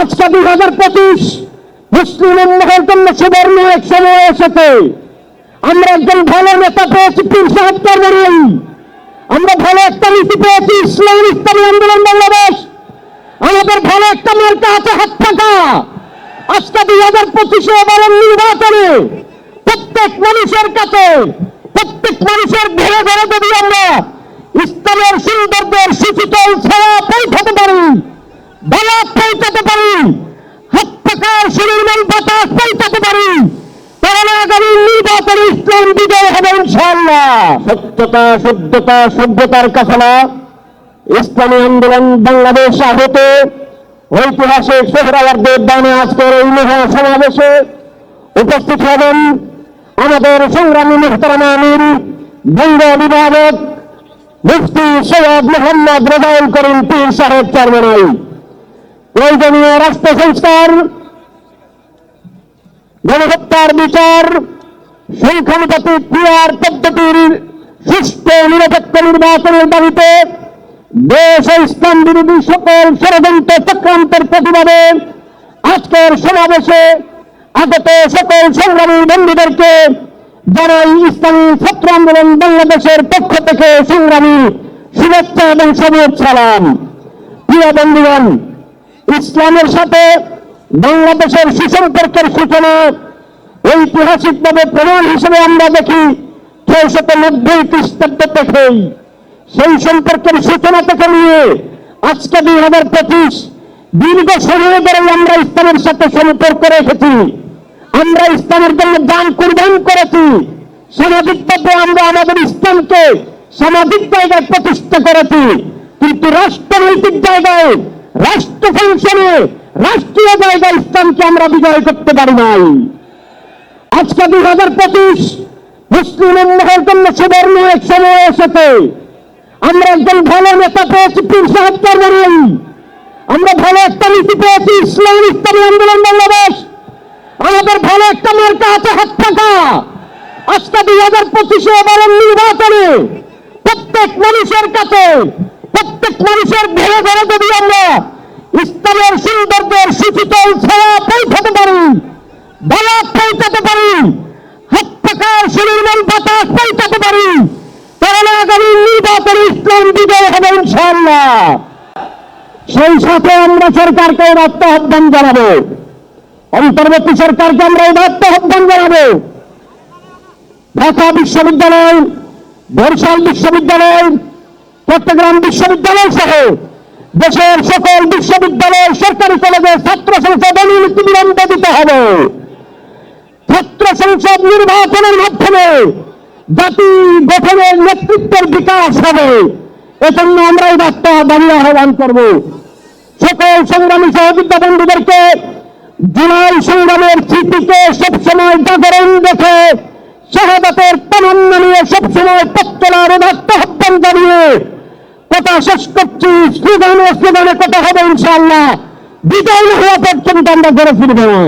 আজকে দুই হাজার পঁচিশ মুসলিম উন্নয়নের জন্য সুবর্ণ এক সময় এসেছে। আমরা একজন ভালো নেতা পেয়েছি, পীর সাহেব কারবারি আমরা ভালো একটা নীতি পেয়েছি, ইসলাম ইসলামী আন্দোলন বাংলাদেশ। আমাদের ভালো একটা মার্কা আছে হাত থাকা আজকে দুই হাজার পঁচিশে এবারের নির্বাচনে প্রত্যেক মানুষের কাছে, প্রত্যেক মানুষের ঘরে ঘরে যদি আমরা ইসলামের সৌন্দর্যের সুচিতল ছাড়া পৌঁছাতে পারি বালাপ পৌঁছাতে পারি হাত থাকার সুনির্মল বাতাস সত্যতা, শুদ্ধতা, সভ্যতার কাছালা ইসলামী আন্দোলন বাংলাদেশ আহত। ঐতিহাসিক সোহরাওয়ার্দের দানে আজকের এই মহা সমাবেশে উপস্থিত হবেন আমাদের সংগ্রামী মোহতারাম আমির, বঙ্গ অভিভাবক মুফতি সৈয়দ মোহাম্মদ রেজাউল করিম পীর সাহেব চেয়ারম্যান। প্রয়োজনীয় রাষ্ট্র সংস্কার গণহত্যার বিচার সংখ্যানুপাতিক ক্রিয়ার পদ্ধতির সুষ্ঠু নিরপেক্ষ নির্বাচনের দাবিতে দেশ ইসলাম বিরোধী সকল ষড়যন্ত্র চক্রান্তের প্রতিবাদে আজকের সমাবেশে আগত সকল সংগ্রামী বন্ধুদেরকে জানাই ইসলামী ছাত্র আন্দোলন বাংলাদেশের পক্ষ থেকে সংগ্রামী শুভেচ্ছা এবং সবুজ সালাম। প্রিয় বন্ধুগণ, ইসলামের সাথে বাংলাদেশের সুসম্পর্কের সূচনা ঐতিহাসিকভাবে প্রমাণ হিসেবে আমরা দেখি ছয়শত নব্বই খ্রিস্টাব্দ থেকেই। সেই সম্পর্কের সূচনা থেকে নিয়ে আজকে দুই হাজার পঁচিশ দীর্ঘ সময় ধরে আমরা ইসলামের সাথে সম্পর্ক রেখেছি। আমরা ইসলামের জন্য দান কুরবান করেছি। সামাজিকভাবে আমরা আমাদের ইসলামকে সামাজিক জায়গায় প্রতিষ্ঠা করেছি। কিন্তু রাষ্ট্রনৈতিক জায়গায়, রাষ্ট্র ফাংশনে, রাষ্ট্রীয় জায়গায় ইসলামকে আমরা বিজয় করতে পারি নাই। আজকে দুই হাজার পঁচিশ মুসলিম উন্নয়নের জন্য সুবর্ণ এক সময় এসেছে। আমরা একজন ভালো নেতা পেয়েছি, পীর সাহেব আমরা ভালো একটা নীতি পেয়েছি, ইসলাম, ইসলামী আন্দোলন, বাংলাদেশ। আমাদের ভালো একটা মার্কা আছে, হাত থাকা আজকে দুই হাজার পঁচিশে এবারের নির্বাচনে প্রত্যেক মানুষের কাছে, প্রত্যেক মানুষের ঘরে ঘরে যদি আমরা ইসলামের সৌন্দর্যের সুচিতল ছাড়া পৌঁছাতে পারি বালাপ পৌঁছাতে পারি। হাত থাকার সুনির্মল বাতাস পৌঁছাতে পারি আগামী নির্বাচনে ইসলাম বিজয় হবে ইনশাআল্লাহ। সেই সাথে আমরা সরকারকে জানাব। অন্তর্বর্তী সরকারকে আমরা জানাব। ঢাকা বিশ্ববিদ্যালয়, বরিশাল বিশ্ববিদ্যালয়, চট্টগ্রাম বিশ্ববিদ্যালয় সহ দেশের সকল বিশ্ববিদ্যালয় সরকারি কলেজের ছাত্র সংসদ অনুমতি বিলম্বে দিতে হবে। ছাত্র সংসদ নির্বাচনের মাধ্যমে জাতি গঠনের নেতৃত্বের বিকাশ হবে। এজন্য আমরা এই বার্তা দাবি আহ্বান করব। সকল সংগ্রামী সহযোদ্ধা বন্ধুদেরকে জুলাই সংগ্রামের স্মৃতিকে সবসময় জাগরণ রেখে শাহাদাতের তমন্ন নিয়ে সবসময় পথ চলার উদাত্ত আহ্বান জানিয়ে, কথা শেষ করছি। স্লোগান, স্লোগানে কথা হবে ইনশাআল্লাহ। বিজয় হওয়া পর্যন্ত আমরা ঘরে ফিরবো না।